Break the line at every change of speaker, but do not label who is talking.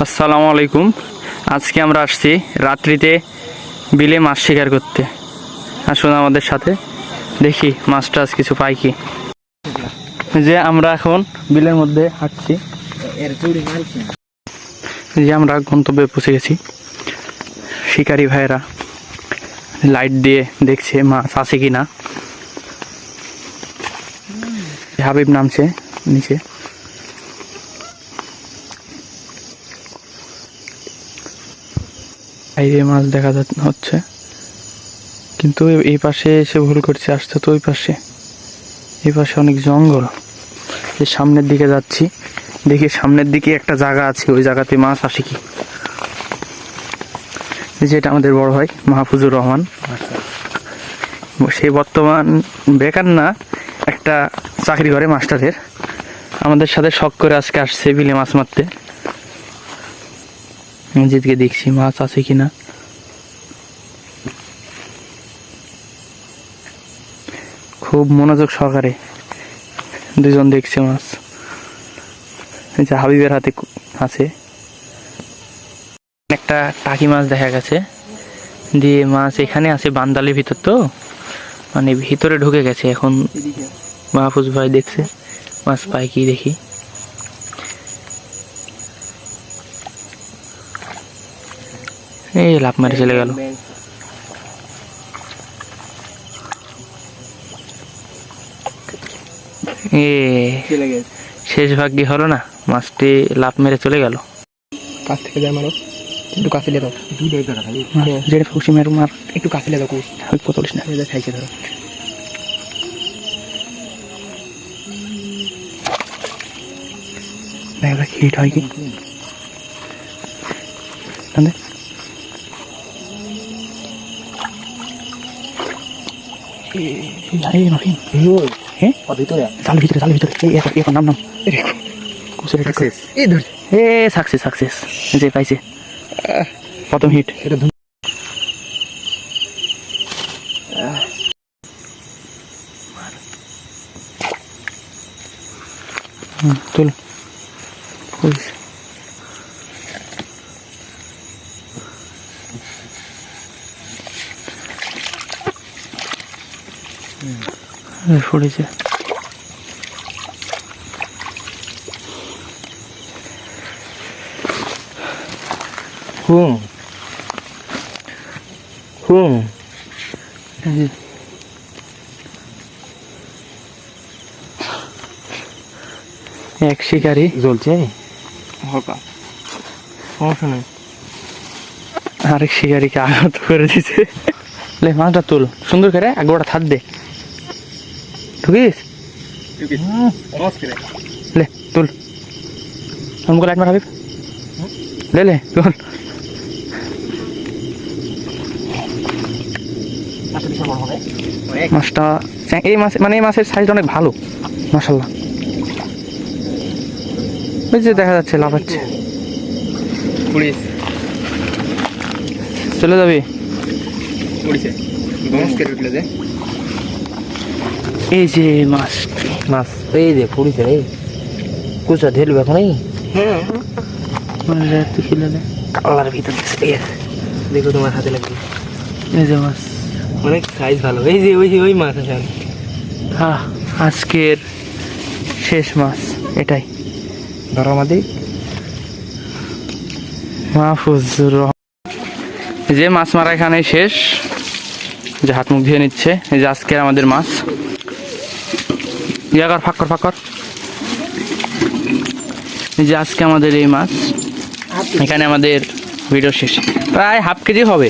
আসসালামু আলাইকুম। আজকে আমরা আসছি রাত্রিতে বিলে মাছ শিকার করতে। আসুন আমাদের সাথে, দেখি মাছ টাছ কিছু পাই কি। যে আমরা এখন বিলের মধ্যে হাঁটছি। যে আমরা গন্তব্যে পৌঁছে গেছি। শিকারি ভাইয়েরা, লাইট দিয়ে দেখছে মাছ আছে কি না হাবিব নামছে নিচে। বাইরে মাছ দেখা যা- হচ্ছে। কিন্তু এই পাশে এসে ভুল করছে আসতে তো ওই পাশে। এই পাশে অনেক জঙ্গল। এই সামনের দিকে যাচ্ছি। দেখি সামনের দিকে একটা জায়গা আছে, ওই জায়গাতে মাছ আসে কি? যেটা আমাদের বড় ভাই, মাহফুজুর রহমান। সে বর্তমান বেকার না, একটা চাকরি করে মাস্টারের। আমাদের সাথে শখ করে আজকে আসছে বিলে মাছ মারতে। যেদিকে দেখছি, মাছ আছে কিনা? খুব মনোযোগ সহকারে দুজন দেখছে মাছ। এই যে হাবিবের হাতে আছে। একটা টাকি মাছ দেখা গেছে। দিয়ে মাছ এখানে আছে, বান্দালের ভিতর তো। মানে ভিতরে ঢুকে গেছে এখন। মাহফুজ ভাই দেখছে, মাছ পাই কি দেখি। এই লাভ মারে চলে গেল। এ শেষ ভাগ্যি হলো না মাছটি লাভ মেরে চলে গেল।
কাছ থেকে যায় একটু কাছে দাও দুই জায়গা খালি।
যেটা খুশি মেরু মার।
একটু কাছে দাও
না।
এটা খাইছে ধরো।
দেখা হিট হয় কি তাহলে এই নফিন হ্যাঁ
ও ভিতরে
জাল ভিতরে এই এখন নাম এ সাকসেস সাকসেস যে পাইছে প্রথম হিট
এটা ধুন
ফুলছে ফুটেছে
হুম। হুম।
এক শিকারি।
জ্বলছে? হালকা সমস্যা নেই।
আরেক শিকারিকে আঘাত করে দিছে লে মাছটা তুল। সুন্দর করে আগোটা থাক দে। ঢুকিস লে তুল। আমাকে লাইট মার হাবিব। লে লে তুল। মাছটা এই মাছ মানে এই মাছের সাইজটা অনেক ভালো। মাসাল্লাহ ওই যে দেখা যাচ্ছে লাফাচ্ছে চলে যাবি? এই যে মাছ।
মাছ। এই যে পুরিছে এই কুচা ঢেলবে এখন এই
তুই খেলে নে।
কালার ভিতর আছে। দেখো তোমার হাতে লাগবে।
এই যে মাছ।
অনেক সাইজ ভালো। এই যে ওই যে ওই মাছ আছে
হ্যাঁ আজকের শেষ মাছ এটাই।
ধরো আমাদের।
মাহফুজুর রহমান। এই যে মাছ মারা এখানে শেষ। যে হাত মুখ ধুয়ে নিচ্ছে। এই যে আজকের আমাদের মাছ। ইয়াকার ফাঁকর ফাঁকর এই যে আজকে আমাদের এই মাছ, এখানে আমাদের ভিডিও শেষ। প্রায় হাফ কেজি হবে।